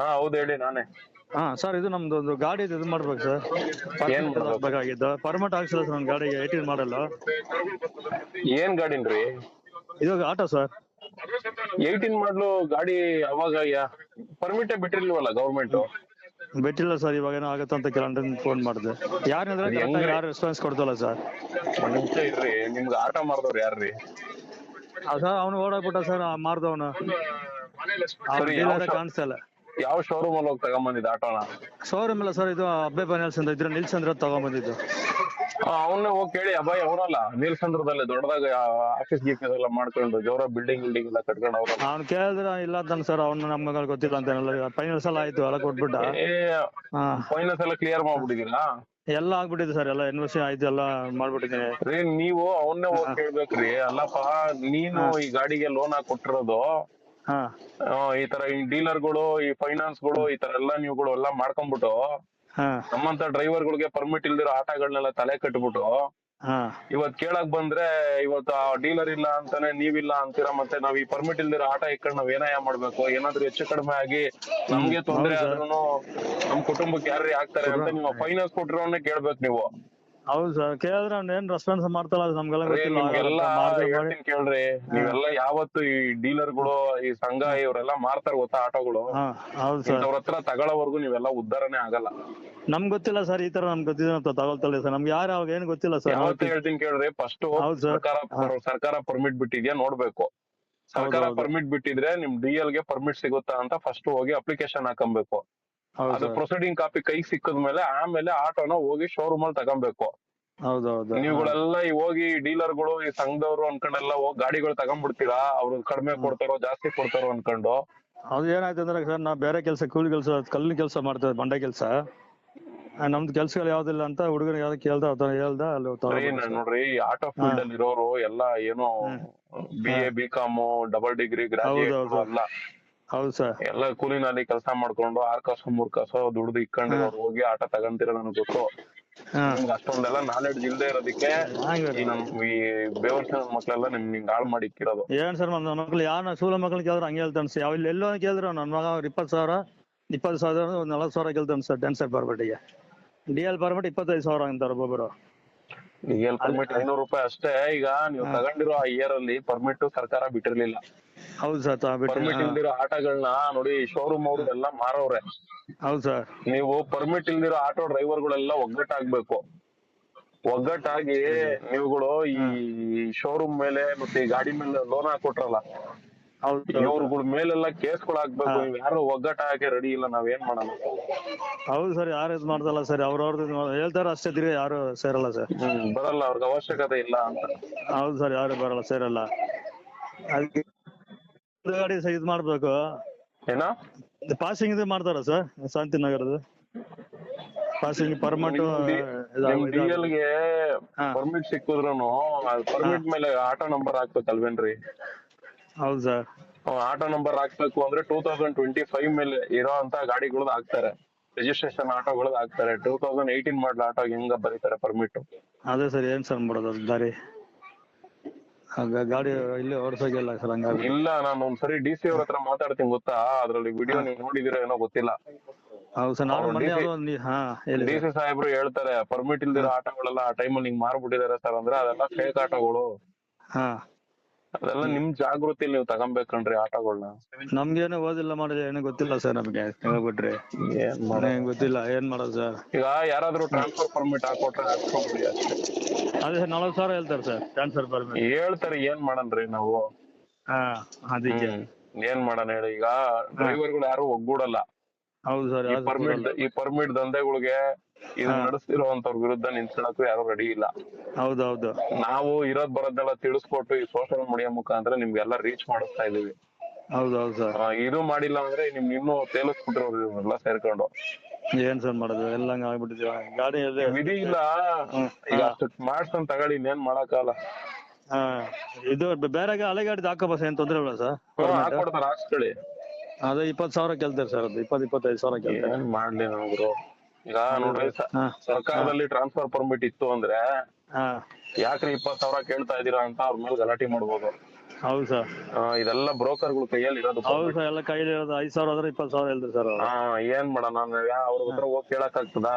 ಹಾ ಹೌದು ಹೇಳಿ ನಾನೇ. ಹಾ ಸರ್ ಇದು ನಮ್ದು ಒಂದು ಗಾಡಿ ಇದು ಮಾಡ್ಬೇಕು ಸರ್. ಏನ್ ಮಾಡ್ಬೇಕು? ಪರ್ಮಿಟ್ ಹಾಕ್ಸಿಲ್ಲ ಸರ್ ನನ್ನ ಗಾಡಿಗೆ ಏಯ್ಟೀನ್ ಮಾಡಲ್ಲ ಏನ್ ಗಾಡಿನ್ರಿ? ಇದು ಆಟೋ ಸರ್. ಏಯ್ಟೀನ್ ಮಾಡ್ಲು ಗಾಡಿ ಅವಾಗ ಪರ್ಮಿಟೇ ಬಿಟ್ಟಿರ್ಲಿಲ್ವಲ್ಲ ಗೌರ್ಮೆಂಟ್ ಬಿಟ್ಟಿಲ್ಲ ಸರ್ ಇವಾಗ ಏನೋ ಆಗುತ್ತೆ ಅಂತ ಕೆಲವೊಂದು ಫೋನ್ ಮಾಡಿದೆ. ಯಾರಂದ್ರೆ ಅದು ಹೆಂಗ್ರಿ? ಯಾರು ರೆಸ್ಪಾನ್ಸ್ ಕೊಡ್ತಲ್ಲ ಸರ್. ಒಂದ್ ನಿಮಿಷ ಇರ್ರಿ ನಿಮ್ಗೆ ಆಟ ಮಾಡ್ದವ್ರು ಯಾರ್ರಿ? ಸರ್ ಅವನು ಓಡಾಗ್ಬಿಟ್ಟ ಸರ್ ಮಾರ್ದವನು. ಸರಿ, ಯಾವ ಡೀಲರ್ shop? ಕಾಣಿಸ್ತಾ ಇಲ್ಲ. ಯಾವ ಶೋರೂಮ್ ಅಲ್ಲಿ ಹೋಗಿ ತಗೊಂಬಂದಿದ್ದ ಆಟೋನ? ಶೋರೂಮ್ ಇಲ್ಲ ಸರ್ ಇದು ಅಬ್ಬೆ ಫೈನಾನ್ಸ್ ಅಂತ ಇದ್ರ. ನಿಲ್ಸ್ ಅಂದ್ರೆ ತಗೊಂಬಂದಿದ್ದು ಅವನ್ನ ಹೋಗಿ ಕೇಳಿ ಅಭಯ್ ಅವರಲ್ಲ ನೀಲ್ಸಂದ್ರದಲ್ಲಿ ದೊಡ್ಡದಾಗ ಆಫೀಸ್ ಗೀಫೀಸ್ ಎಲ್ಲ ಮಾಡ್ಕೊಂಡು ಜೋರ ಬಿಲ್ಡಿಂಗ್ ಬಿಲ್ಡಿಂಗ್ ಎಲ್ಲ ಕಟ್ಕೊಂಡು ಅವ್ರ ಅವ್ನು ಕೇಳಿದ್ರ ಇಲ್ಲ ಅಂತಾನೆ ಸರ್ ಅವ್ನು ನಮ್ಗೆ ಗೊತ್ತಿಲ್ಲ ಅಂತ ಫೈನಲ್ಸ್ ಎಲ್ಲ ಆಯ್ತು ಎಲ್ಲ ಕೊಟ್ಬಿಟ್ಟ. ಫೈನಲ್ಸ್ ಫೈನಾನ್ಸ್ ಎಲ್ಲ ಕ್ಲಿಯರ್ ಮಾಡ್ಬಿಟ್ಟಿದ್ದೀರಾ? ಎಲ್ಲ ಆಗ್ಬಿಟ್ಟಿದೆ ಸರ್ ಎಲ್ಲ ಇನ್ವೆಸ್ಟ್ ಆಯ್ತು ಎಲ್ಲ ಮಾಡ್ಬಿಟ್ಟಿದ್ದೀನಿ. ರೀ ನೀವು ಅವನ್ನೇ ಹೋಗಿ ಕೇಳ್ಬೇಕ್ರಿ. ಅಲ್ಲಪ್ಪ ನೀನು ಈ ಗಾಡಿಗೆ ಲೋನ್ ಹಾಕಿ ಕೊಟ್ಟಿರೋದು ಹಾ. ಆ, ಈ ತರ ಈ ಡೀಲರ್ಗಳು ಈ ಫೈನಾನ್ಸ್ಗಳು ಈ ತರ ಎಲ್ಲ ನೀವುಗಳು ಎಲ್ಲ ಮಾಡ್ಕೊಂಡ್ಬಿಟ್ಟು ಹಾ. ನಮ್ಮಂತ ಡ್ರೈವರ್ ಗಳಿಗೆ ಪರ್ಮಿಟ್ ಇಲ್ದಿರೋ ಆಟಗಳನ್ನೆಲ್ಲ ತಲೆ ಕಟ್ಬಿಟ್ಟು ಹಾ. ಇವತ್ ಕೇಳಕ್ ಬಂದ್ರೆ ಇವತ್ತು ಆ ಡೀಲರ್ ಇಲ್ಲ ಅಂತಾನೆ ನೀವಿಲ್ಲ ಅಂತೀರಾ ಮತ್ತೆ ನಾವ್ ಈ ಪರ್ಮಿಟ್ ಇಲ್ದಿರೋ ಆಟ ಇಕ್ಕಂಡ್ ನಾವ್ ಏನಾಯ ಮಾಡ್ಬೇಕು? ಏನಾದ್ರೂ ಹೆಚ್ಚು ಕಡಿಮೆ ಆಗಿ ನಮ್ಗೆ ತೊಂದ್ರೆ ಆದ್ರೂನು ನಮ್ ಕುಟುಂಬಕ್ಕೆ ಯಾರ್ರಿ ಆಗ್ತಾರೆ ಅಂತ ನೀವು ಫೈನಾನ್ಸ್ ಕೊಟ್ಟಿರೋನ್ನೇ ಕೇಳ್ಬೇಕು ನೀವು. ಹೌದು ಸರ್ ಕೇಳಿದ್ರೆ ಅವ್ನು ಏನ್ ರೆಸ್ಪಾನ್ಸ್ ಮಾಡ್ತಾಳ ಅದು ನಮ್ಗೆಲ್ಲ ಗೊತ್ತಿಲ್ಲ. ನಿಮ್ಗೆಲ್ಲ ಮಾಡ್ದೆ ಮಾಡಿ ಹೇಳ್ತೀನಿ ಕೇಳ್ರಿ. ನೀವೆಲ್ಲ ಯಾವತ್ತು ಈ ಡೀಲರ್ಗಳು ಈ ಸಂಘ ಇವರೆಲ್ಲ ಮಾರ್ತಾರ ಗೊತ್ತಾ ಆಟೋಗಳು? ಹಾ ಹೌದು ಸರ್ ಇಂಥವ್ರ ಹತ್ರ ತಗೊಳ್ಳೋವರೆಗೂ ನೀವೆಲ್ಲ ಉದ್ಧಾರನೇ ಆಗಲ್ಲ. ನಮ್ಗ್ ಗೊತ್ತಿಲ್ಲ ಸರ್ ಈ ತರ ನಮ್ಗೆ ಗೊತ್ತಿದೆ ಅಂತ ತಗೊಳ್ತಲ್ಲ ಸರ್ ನಮ್ಗೆ ಯಾರು ಅವಾಗ ಏನು ಗೊತ್ತಿಲ್ಲ ಸರ್ ಯಾವತ್ತು ಹೇಳ್ತೀನಿ ಕೇಳ್ರಿ ಫಸ್ಟ್ ಹೌದು sir. ಸರ್ಕಾರ ಸರ್ಕಾರ ಪರ್ಮಿಟ್ ಬಿಟ್ಟಿದ್ಯಾ ನೋಡ್ಬೇಕು. ಸರ್ಕಾರ ಹೌದು. ಪರ್ಮಿಟ್ ಬಿಟ್ಟಿದ್ರೆ ನಿಮ್ ಡಿ ಎಲ್ಗೆ ಪರ್ಮಿಟ್ ಸಿಗುತ್ತಾ ಅಂತ ಫಸ್ಟ್ ಹೋಗಿ ಅಪ್ಲಿಕೇಶನ್ ಹಾಕೊಬೇಕು. ಅದು ಪ್ರೊಸೀಡಿಂಗ್ ಕಾಪಿ ಕೈ ಸಿಕ್ಕದ್ಮೇಲೆ ಆಮೇಲೆ ಆಟೋನ ಹೋಗಿ ಶೋರೂಮ್ ಅಲ್ಲಿ ತಗೊಬೇಕು. ಹೌದು ಹೌದು ನೀವುಗಳೆಲ್ಲ ಹೋಗಿ ಡೀಲರ್ಗಳು ಈ ಸಂಘದವ್ರು ಅನ್ಕೊಂಡೆಲ್ಲ ಹೋಗಿ ಗಾಡಿಗಳು ತಗೊಂಡ್ಬಿಡ್ತೀರಾ? ಅವ್ರು ಕಡಿಮೆ ಕೊಡ್ತಾರೋ ಜಾಸ್ತಿ ಕೊಡ್ತಾರೋ ಅನ್ಕೊಂಡು? ಅದು ಏನಾಯ್ತು ಅಂದ್ರೆ ಸರ್ ನಾ ಬೇರೆ ಕೆಲಸ ಕೂಲಿ ಕೆಲಸ ಕಲ್ಲಿನ ಕೆಲಸ ಮಾಡ್ತೇವೆ ಬಂಡೆ ಕೆಲಸ. ನಮ್ದು ಕೆಲ್ಸಗಳು ಯಾವ್ದಿಲ್ಲ ಅಂತ ಹುಡುಗರು ಯಾವ್ದು ಕೇಳ್ದ ಹೇಳ್ದ ಅಲ್ಲಿ ನೋಡ್ರಿ ಈ ಆಟೋ ಫೀಲ್ಡ್ ಅಲ್ಲಿ ಇರೋರು ಎಲ್ಲ ಏನು B A B com double degree graduate ಎಲ್ಲ ಅಲ್ಲ ಹೌದು ಸರ್. ಎಲ್ಲ ಕೂಲಿನಲ್ಲಿ ಕೆಲಸ ಮಾಡ್ಕೊಂಡು ಆರ್ ಕಾಸು ಮೂರ್ ಕಾಸು ದುಡ್ದು ಇಕ್ಕೊಂಡಿರೋರು ಹೋಗಿ ಆಟ ತಗಂತೀರ ನನಗ್ ಗೊತ್ತು. ನಿಮ್ಗೆ ಅಷ್ಟೊಂದೆಲ್ಲ ನಾಲೆಡ್ಜ್ ಇಲ್ದೇ ಇರೋದಕ್ಕೆ ಈ ನಮ್ ಈ ಬೇವರ್ಸಿನ ಮಕ್ಳೆಲ್ಲ ನಿಮ್ ಹಾಳ್ ಮಾಡಿ ಇಕ್ಕಿರೋದು ಏನ್ ಸರ್ ನನ್ನ ಮಕ್ಳು ಯಾರ ಸೂಲ ಮಕ್ಳು ಕೇಳಿದ್ರೆ ಹಂಗೆ ಹೇಳ್ತಾನೆ ಸರ್. ಯಾವ ಎಲ್ಲೋ ಕೇಳಿದ್ರು ನನ್ನ ಮಗ ಅವ್ರು ಇಪ್ಪತ್ತು ಸಾವಿರ ಇಪ್ಪತ್ತು ಸಾವಿರ ಒಂದು ನಲವತ್ತು ಸಾವಿರ ಕೇಳ್ತಾನೆ ಸರ್ ಸೆಟ್ ಪರ್ಮಿಟಿಗೆ ಡಿ ಎಲ್ ಬರ್ಬಿಟ್ಟು ಇಪ್ಪತ್ತೈದು ಸಾವಿರ ಅಂತಾರೆ ಒಬ್ಬೊಬ್ಬರು ಈಗ ಪರ್ಮಿಟ್ ಐನೂರು ರೂಪಾಯಿ ಅಷ್ಟೇ. ಈಗ ನೀವು ತಗೊಂಡಿರೋ ಆ ಇಯರ್ ಅಲ್ಲಿ ಪರ್ಮಿಟ್ ಸರ್ಕಾರ ಬಿಟ್ಟಿರ್ಲಿಲ್ಲ. ಹೌದು ಸರ್ ಪರ್ಮಿಟ್ ಇಲ್ದಿರೋ ಆಟಗಳನ್ನ ನೋಡಿ ಶೋರೂಮ್ ಅವ್ರದೆಲ್ಲ ಮಾರವ್ರೆ. ಹೌದು ಸರ್. ನೀವು ಪರ್ಮಿಟ್ ಇಲ್ದಿರೋ ಆಟೋ ಡ್ರೈವರ್ಗಳೆಲ್ಲ ಒಗ್ಗಟ್ಟಾಗ್ಬೇಕು. ಒಗ್ಗಟ್ಟಾಗಿ ನೀವುಗಳು ಈ ಶೋರೂಮ್ ಮೇಲೆ ಮತ್ತೆ ಈ ಗಾಡಿ ಮೇಲೆ ಲೋನ್ ಹಾಕೊಟ್ರಲ್ಲ ಇವ್ರಗಳ ಮೇಲೆಲ್ಲ ಕೇಸ್ಗಳು ಹಾಕ್ಬೇಕು. ನೀವ್ ಯಾರು ಒಗ್ಗಟ್ಟಾಗೆ ರೆಡಿ ಇಲ್ಲ ನಾವ್ ಏನ್ ಮಾಡೋಣ ಹೌದು ಸರ್ ಯಾರು ಇದು ಮಾಡ್ದಲ್ಲ ಸರ್ ಅವ್ರವ್ರದ್ದು ಹೇಳ್ತಾರ ಅಷ್ಟೇ ತಿರ್ಗಿ ಯಾರು ಸೇರಲ್ಲ ಸರ್. ಬರಲ್ಲ ಅವ್ರಿಗೆ ಅವಶ್ಯಕತೆ ಇಲ್ಲ ಅಂತ. ಹೌದು ಸರ್ ಯಾರು ಬರಲ್ಲ ಸೇರಲ್ಲ. ಅದಕ್ಕೆ ಗಾಡಿ ಇದು ಮಾಡ್ಬೇಕು. ಏನೋ? ಪಾಸಿಂಗ್ ಇದು ಮಾಡ್ತಾರ ಸರ್ ಶಾಂತಿನಗರದ ಪಾಸಿಂಗ್ ಪರ್ಮಿಟ್ ಡಿಎಲ್ಗೆ. ಪರ್ಮಿಟ್ ಸಿಕ್ಕಿದ್ರುನು ಪರ್ಮಿಟ್ ಮೇಲೆ ಆಟೋ ನಂಬರ್ ಹಾಕ್ಬೇಕಲ್ವೇನ್ರಿ? ಹೌದು ಸರ್ ಆಟೋ ನಂಬರ್ ಹಾಕ್ಬೇಕು ಅಂದ್ರೆ ಟೂ ತೌಸಂಡ್ ಟ್ವೆಂಟಿ ಫೈವ್ ಮೇಲೆ ಇರೋ ಅಂತ ಗಾಡಿಗಳದ್ದು ಹಾಕ್ತಾರೆ. ರಿಜಿಸ್ಟ್ರೇಷನ್ ಆಟೋಗಳದ್ದು ಹಾಕ್ತಾರೆ. Two thousand eighteen model auto ಹೆಂಗ ಬರೀತಾರೆ ಪರ್ಮಿಟ್ ಅದೇ ಸರ್ ಏನ್ ಸರ್ ಮಾಡೋದು ದಾರಿ? ಗಾಡಿ ಇಲ್ಲಿ ಓಡಿಸೋಗಿಲ್ಲ ಸರ್ ಹಂಗಾಗಿ ಇಲ್ಲ ನಾನು ಒಂದ್ಸರಿ ಡಿ ಸಿ ಅವ್ರ ಹತ್ರ ಮಾತಾಡ್ತೀನಿ ಗೊತ್ತಾ? ಅದ್ರಲ್ಲಿ ವಿಡಿಯೋ ನೀವು ನೋಡಿದಿರೋ ಏನೋ ಗೊತ್ತಿಲ್ಲ. ಹೌದು ಸರ್ ನಾನು ಮೊನ್ನೆ ಯಾವ್ದೋ ಒಂದು ಹಾ ಹೇಳಿ ಡಿ ಸಿ ಸಾಹೇಬ್ರು ಹೇಳ್ತಾರೆ ಪರ್ಮಿಟ್ ಇಲ್ದಿರೋ ಆಟೋಗಳೆಲ್ಲ ಆ ಟೈಮಲ್ಲಿ ಹಿಂಗ್ ಮಾರ್ಬಿಟ್ಟಿದ್ದಾರೆ ಸರ್ ಅಂದ್ರೆ ಅದೆಲ್ಲ ಫೇಕ್ ಆಟೋಗಳು. ಹಾ. ಅದೆಲ್ಲ ನಿಮ್ ಜಾಗೃತಿ ನೀವು ತಗೊಂಬೇಕಣ್ರಿ ಆಟೋಗಳನ್ನ ನಮ್ಗೇನು ಓದಿಲ್ಲ ಮಾಡಿದ್ರೆ ಏನು ಗೊತ್ತಿಲ್ಲ ಸರ್ ನಮ್ಗೆ ಹೇಳ್ಬಿಟ್ರಿ. ಏನ್ ಮಾಡೋದು? ಗೊತ್ತಿಲ್ಲ ಏನ್ ಮಾಡೋದು ಸರ್? ಈಗ ಯಾರಾದ್ರೂ ಟ್ರಾನ್ಸ್ಫರ್ ಪರ್ಮಿಟ್ ಹಾಕೊಟ್ರೆ ಹಾಕ್ಸ್ಕೊಂಬಿಡಿ ಅಷ್ಟೇ. ಅದೇ ನಲವತ್ ನಲವತ್ತು ಸಾವಿರ ಹೇಳ್ತಾರೆ ಸರ್ ಟ್ರಾನ್ಸ್ಫರ್ ಪರ್ಮಿಟ್ ಹೇಳ್ತಾರೆ ಏನ್ ಮಾಡನ್ರಿ ನಾವು? ಹಾ ಅದಕ್ಕೆ. ಹ್ಮ್. ಏನ್ ಮಾಡೋಣ ಹೇಳಿ? ಈಗ ಡ್ರೈವರ್ಗಳು ಯಾರು ಒಗ್ಗೂಡಲ್ಲ. ಹೌದು ಸರ್ ಈ ಪರ್ಮಿಟ್ ಈ ಪರ್ಮಿಟ್ ದಂಧೆಗಳಿಗೆ ಇದು ನಡೆಸ್ತಿರೋಂತವ್ರ ವಿರುದ್ಧ ನಿಂತ್ಕೊಳಕ್ಕೂ ಯಾರು ರೆಡಿ ಇಲ್ಲ. ಹೌದೌದು ಹೌದು. ನಾವು ಇರೋದ್ ಬರೋದೆಲ್ಲ ತಿಳಿಸ್ಕೊಟ್ಟು ಈ ಸೋಷಿಯಲ್ ಮೀಡಿಯಾ ಮುಖಾಂತರ ನಿಮ್ಗೆಲ್ಲ ರೀಚ್ ಮಾಡಿಸ್ತಾ ಇದೀವಿ ಸರ್. ಇದು ಮಾಡಿಲ್ಲ ಅಂದ್ರೆ ನಿಮ್ ಇನ್ನೂ ತೇಲಿಸ್ಬಿಟ್ಟಿರೋರು ಇವ್ರೆಲ್ಲ ಸೇರ್ಕೊಂಡು. ಏನ್ ಸರ್ ಮಾಡೋದು? ಎಲ್ಲ ಹಂಗ ಆಗ್ಬಿಟ್ಟಿದೆ ಗಾಡಿ ಇದೆ ವಿಧಿ ಇಲ್ಲ. ಈಗ ಅಷ್ಟು ಮಾಡ್ಸ್ಕೊಂಡ್ ತಗೊಳ್ಳಿ ಇನ್ನೇನ್ ಮಾಡಕ್ಕಾಗಲ್ಲ. ಇದು ಬೇರೆ ಹಳೆ ಗಾಡಿ ಹಾಕೋ ಬಸ್ ಏನ್ ತೊಂದ್ರೆ ಇಲ್ಲ ಸರ್? ಹಾಕೊಡ್ತಾರೆ ಹಾಕ್ಸ್ಕೊಳ್ಳಿ. ಅದೇ ಇಪ್ಪತ್ತು ಸಾವಿರ ಕೇಳ್ತಾರೆ ಸರ್ ಅದು ಇಪ್ಪತ್ತು ಇಪ್ಪತ್ತೈದು ಸಾವಿರ ಕೇಳ್ತಾರೆ. ಏನ್ ಮಾಡ್ಲಿ ನಾವು ಈಗ ನೋಡ್ರಿ ಸ- ಹಾ. ಸರ್ಕಾರದಲ್ಲಿ ಟ್ರಾನ್ಸ್ಫರ್ ಪರ್ಮಿಟ್ ಇತ್ತು ಅಂದ್ರೆ ಹಾ. ಯಾಕ್ರಿ ಇಪ್ಪತ್ ಸಾವಿರ ಕೇಳ್ತಾ ಇದೀರಾ ಅಂತ ಅವ್ರ ಮೇಲೆ ಗಲಾಟೆ ಮಾಡ್ಬೋದು. ಹೌದು ಸರ್. ಆ, ಇದೆಲ್ಲ ಬ್ರೋಕರ್ಗಳು ಕೈಯಲ್ಲಿ ಇರೋದು ಹೌದು ಸರ್ ಎಲ್ಲ ಕೈಲಿ ಇರೋದು ಐದು ಸಾವಿರ ಆದ್ರೆ ಇಪ್ಪತ್ತು ಸಾವಿರ ಹೇಳ್ತೀರಿ ಸರ್ ಅವ್ರು. ಹಾ ಏನ್ ಮಾಡೋಣ ಅವ್ರ ಹತ್ರ ಹೋಗಿ ಕೇಳಕ್ ಆಗ್ತದ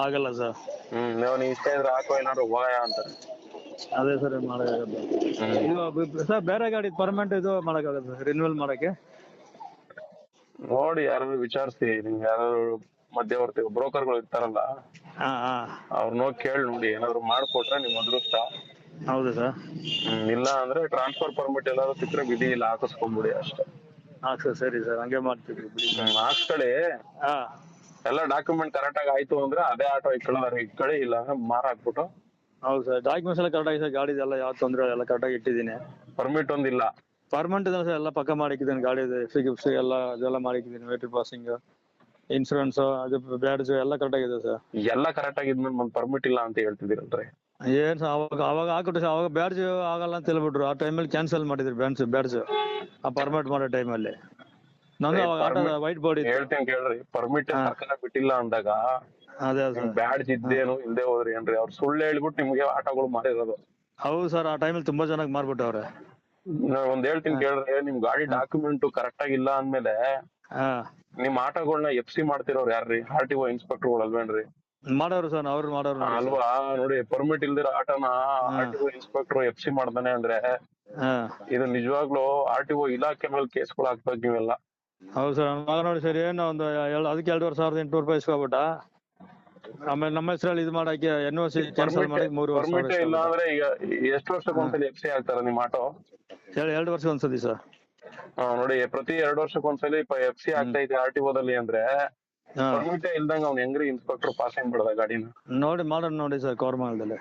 ಆಗಲ್ಲ ಸರ್. ಹ್ಮ್ ನೀವು ನೀ ಇಷ್ಟ ಇದ್ರೆ ಹಾಕೋ ಏನಾದ್ರು ಹೋಗಯ ಅಂತಾರೆ. ಅದೇ ಸರ್ ಮಾಡೋಕ್ಕಾಗಲ್ಲ. ಇದು ಬ- ಸರ್ ಬೇರೆ ಗಾಡಿ ಪರ್ಮನೆಂಟ್ ಇದು ಮಾಡೋಕ್ಕಾಗತ್ತೆ ಸರ್ ರಿನ್ಯೂವಲ್ ಮಾಡೋಕ್ಕೆ? ನೋಡಿ ಯಾರು ವಿಚಾರಿಸಿ ನಿಮ್ಗೆ ಯಾರು ಮಧ್ಯವರ್ತಿ ಬ್ರೋಕರ್ಗಳು ಇರ್ತಾರಲ್ಲ ಹಾಂ ಹಾಂ. ಅವ್ರನ್ನ ಕೇಳಿ ನೋಡಿ ಏನಾದ್ರು ಮಾಡ್ಕೊಟ್ರೆ ನಿಮ್ ಅದೃಷ್ಟ. ಹೌದು ಸರ್. ಹ್ಮ್ ಇಲ್ಲ ಅಂದ್ರೆ ಟ್ರಾನ್ಸ್ಫರ್ ಪರ್ಮಿಟ್ ಎಲ್ಲಾದ್ರು ಸಿಕ್ಕರೆ ವಿಧಿ ಇಲ್ಲ ಹಾಕಿಸ್ಕೊಂಡ್ಬಿಡಿ ಅಷ್ಟೇ. ಹಾಂ ಸರ್ ಸರಿ ಸರ್ ಹಂಗೆ ಮಾಡ್ತೀವಿ ಬಿಡಿ. ಹ್ಮ್ ಹಾಕ್ಸ್ಕೊಳ್ಳಿ. ಹಾಂ. ಎಲ್ಲ ಡಾಕ್ಯುಮೆಂಟ್ ಕರೆಕ್ಟ್ ಆಗಿ ಆಯ್ತು ಅಂದ್ರೆ ಅದೇ ಆಟೋ ಇಟ್ಕೊಳ್ಳೋರು ಇಕ್ಕಳಿ ಇಲ್ಲ ಅಂದ್ರೆ ಮಾರ ಹಾಕ್ಬಿಟ್ಟು. ಹೌದು ಸರ್ ಡಾಕ್ಯುಮೆಂಟ್ಸ್ ಎಲ್ಲ ಕರೆಕ್ಟಾಗಿ ಸರ್ ಗಾಡಿದೆಲ್ಲ ಯಾವ ತೊಂದರೆ ಎಲ್ಲ ಕರೆಕ್ಟಾಗಿ ಇಟ್ಟಿದ್ದೀನಿ. ಪರ್ಮಿಟ್ ಒಂದಿಲ್ಲ. ಪರ್ಮನೆಂಟ್ ಇದೆ ಸರ್ ಎಲ್ಲ ಪಕ್ಕ ಮಾಡಿಕ್ಕಿದ್ದೀನಿ ಗಾಡಿ ಎಫ್ ಗಿಫ್ಸ್ ಎಲ್ಲ ಅದೆಲ್ಲ ಮಾಡಿಕ್ಕಿದ್ದೀನಿ ವೇಟ್ರಿ ಪಾಸಿಂಗ್ ಇನ್ಸೂರೆನ್ಸ್ ಅದು ಬ್ಯಾಡ್ಜ್ ಎಲ್ಲ ಕರೆಕ್ಟಾಗಿದೆ ಸರ್. ಎಲ್ಲ ಕರೆಕ್ಟ್ ಆಗಿದ್ಮೇಲೆ ಒಂದು ಪರ್ಮಿಟ್ ಇಲ್ಲ ಅಂತ ಹೇಳ್ತಿದ್ದೀರಲ್ರಿ? ಏನ್ ಸರ್ ಅವಾಗ ಅವಾಗ ಹಾಕ್ಬಿಟ್ಟು ಸರ್ ಅವಾಗ ಬ್ಯಾಡ್ಜ್ ಆಗಲ್ಲ ಅಂತ ಹೇಳ್ಬಿಟ್ರು. ಆ ಟೈಮಲ್ಲಿ ಕ್ಯಾನ್ಸಲ್ ಮಾಡಿದ್ರು ಬ್ಯಾಡ್ಜ್ ಬ್ಯಾಡ್ಜ್ ಆ ಪರ್ಮಿಟ್ ಮಾಡೋ ಟೈಮಲ್ಲಿ ನಂದು ಏ, ಅವಾಗ ಆಟೋ ವೈಟ್ ಬೋರ್ಡ್ ಹೇಳ್ತೀನಿ ಕೇಳ್ರಿ ಪರ್ಮಿಟ್ ಸರ್ಕಾರ ಬಿಟ್ಟಿಲ್ಲ ಅಂದಾಗ ಅದೇ ಸರ್. ಬ್ಯಾಡ್ಜ್ ಇದ್ದೇನು ಹಿಂದೆ ಹೋದ್ರಿ ಏನ್ರಿ? ಅವ್ರು ಸುಳ್ಳು ಹೇಳ್ಬಿಟ್ಟು ನಿಮಗೆ ಆಟೋಗಳು ಮಾಡಿರೋದು. ಹೌದು ಸರ್ ಆ ಟೈಮಲ್ಲಿ ತುಂಬಾ ಚೆನ್ನಾಗಿ ಮಾರ್ಬಿಟ್ಟವ್ರೆ. ನಾನ್ ಒಂದ್ ಹೇಳ್ತೀನಿ ಕೇಳ್ರಿ ನಿಮ್ ಗಾಡಿ ಡಾಕ್ಯುಮೆಂಟ್ ಕರೆಕ್ಟ್ ಆಗಿ ಇಲ್ಲ ಅಂದ್ಮೇಲೆ ಹಾ. ನಿಮ್ ಆಟೋಗಳನ್ನ ಎಫ್ ಸಿ ಮಾಡ್ತಿರೋರು ಯಾರ್ರಿ? ಆರ್ ಟಿ ಒ ಇನ್ಸ್ಪೆಕ್ಟರ್ ಅಲ್ವೇನ್ರಿ? ಮಾಡೋರು ಸರ್ ಅವ್ರು ಮಾಡೋರು ನೋಡಿ sir. ಅಲ್ವಾ? ನೋಡಿ ಪರ್ಮಿಟ್ ಇಲ್ದಿರ ಆಟೋನ R T O inspector F C ಮಾಡ್ತಾನೆ ಅಂದ್ರೆ ಹಾ. ಇದು ನಿಜವಾಗ್ಲೂ ಆರ್ ಟಿ ಒ ಇಲಾಖೆ ಮೇಲೆ ಕೇಸ್ಗಳು ಹಾಕ್ಬೇಕು ನೀವೆಲ್ಲ ಹೌದು ಸರ್ ಮಗ ನೋಡಿ ಸರ್ ಏನು ಒಂದು ಅದಕ್ಕೆ ಎರಡೂವರೆ ಸಾವಿರದ ಎಂಟುನೂರು ರೂಪಾಯಿ ಇಸ್ಕೊಬಿಟ್ಟ. ಆಮೇಲೆ ನಮ್ಮ ಹೆಸರಲ್ಲಿ ಇದು ಮಾಡಕ್ಕೆ ಎನ್ ಓ ಸಿ ಕ್ಯಾನ್ಸಲ್ ಮಾಡಿ ಮೂರು ವರ್ಷ ಪರ್ಮಿಟ್ ಇಲ್ಲ ಅಂದ್ರೆ ಈಗ ಎಷ್ಟು ವರ್ಷ ಒಂದ್ಸಲಿ ಎಫ್ ಸಿ ಆಗ್ತಾರ ನಿಮ್ ಆಟೋ? ಹೇಳಿ ಎರಡು ವರ್ಷ ಒಂದ್ಸತಿ ಸರ್. ಆ, ನೋಡಿ ಪ್ರತಿ ಎರಡ್ ವರ್ಷಕ್ಕೆ ಒಂದ್ಸಲಿ ಎಫ್ ಸಿ ಆಗ್ತಾ ಇದೆ ಆರ್ ಟಿ ಓದಲ್ಲಿ ಅಂದ್ರೆ ಹಾ. ಪರ್ಮಿಟ್ ಇಲ್ದಂಗ ಅವ್ನ್ ಹೆಂಗ್ರಿ ಇನ್ಸ್ಪೆಕ್ಟರ್ ಪಾಸ್ ಹೆಂಗ್ ಬಿಡದ ಗಾಡಿನ? ನೋಡಿ ಮಾಡೋಣ ನೋಡಿ ಸರ್ ಕೋರ್ಮಂಗಲದಲ್ಲಿ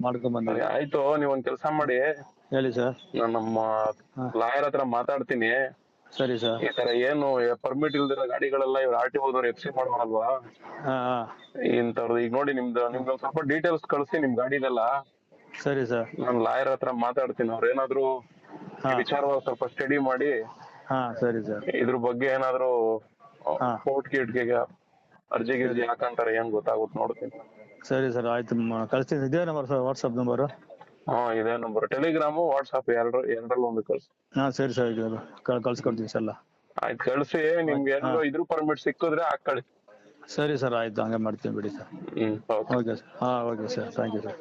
ಮಾಡ್ಕೊಂಡ್ ಬಂದ ಆಯ್ತು ನೀವ್ ಒಂದ್ ಕೆಲಸ ಮಾಡಿ. ಹೇಳಿ ಸರ್. ನಾನು ನಮ್ಮ ಲಾಯರ್ ಹತ್ರ ಮಾತಾಡ್ತೀನಿ. ಸರಿ ಸರ್. ಈ ತರ ಏನು ಪರ್ಮಿಟ್ ಇಲ್ದಿರೋ ಗಾಡಿಗಳೆಲ್ಲ ಇವ್ರು ಆರ್ ಟಿ ಓದವ್ರು ಎಫ್ ಸಿ ಹಾ ಹಾ. ಇಂಥವ್ರದ್ದು ಈಗ ನೋಡಿ ನಿಮ್ದು ನಿಮ್ಗೆ ಒಂದ್ ಸ್ವಲ್ಪ ಡೀಟೇಲ್ಸ್ ಕಳಿಸಿ ನಿಮ್ ಗಾಡಿದೆಲ್ಲ. ಸರಿ ಸರ್. ನಾನು ಲಾಯರ್ ಹತ್ರ ಮಾತಾಡ್ತೀನಿ ಅವ್ರ ಏನಾದ್ರು ಈ. ವಿಚಾರವಾಗಿ ಸ್ವಲ್ಪ ಸ್ಟಡಿ ಮಾಡಿ. ಹಾ ಸರಿ ಸರ್. ಇದ್ರ ಬಗ್ಗೆ ಏನಾದ್ರು ಹಾ. ಕೋರ್ಟ್ ಗೀಟ್ಗೆ ಅರ್ಜಿ ಗಿರ್ಜಿ ಹಾಕಂತಾರೆ ಏನ್ ಗೊತ್ತಾಗುತ್ತೆ ನೋಡ್ತೀನಿ. ಸರಿ ಸರ್ ಆಯ್ತು ಮ- ಕಳಿಸ್ತೀನಿ. ಇದೇ ನಂಬರ್ ಸರ್ ವಾಟ್ಸಪ್ ನಂಬರು ಹಾ ಇದೇ ನಂಬರ್ ಟೆಲಿಗ್ರಾಮು ವಾಟ್ಸ್ಆಪ್ ಎರಡು ಎರಡರಲ್ಲಿ ಒಂದು ಕಳ್ಸಿ. ಹಾ ಸರಿ ಸರ್ ಕಳ್ಸ್ಕೊಡ್ತೀವಿ ಸರ್ ಆಯ್ತು ಕಳ್ಸಿ ನಿಮ್ಗೆ ಏನಾದ್ರು ಇದ್ರ ಪರ್ಮಿಟ್ ಸಿಕ್ಕಿದ್ರೆ ಹಾಕೊಳ್ಳಿ ಸರಿ ಸರ್ ಆಯ್ತು ಹಂಗೆ ಮಾಡ್ತೀನಿ ಬಿಡಿ sir. Hmm okay. Okay sir. ಹಾ okay sir. Thank you sir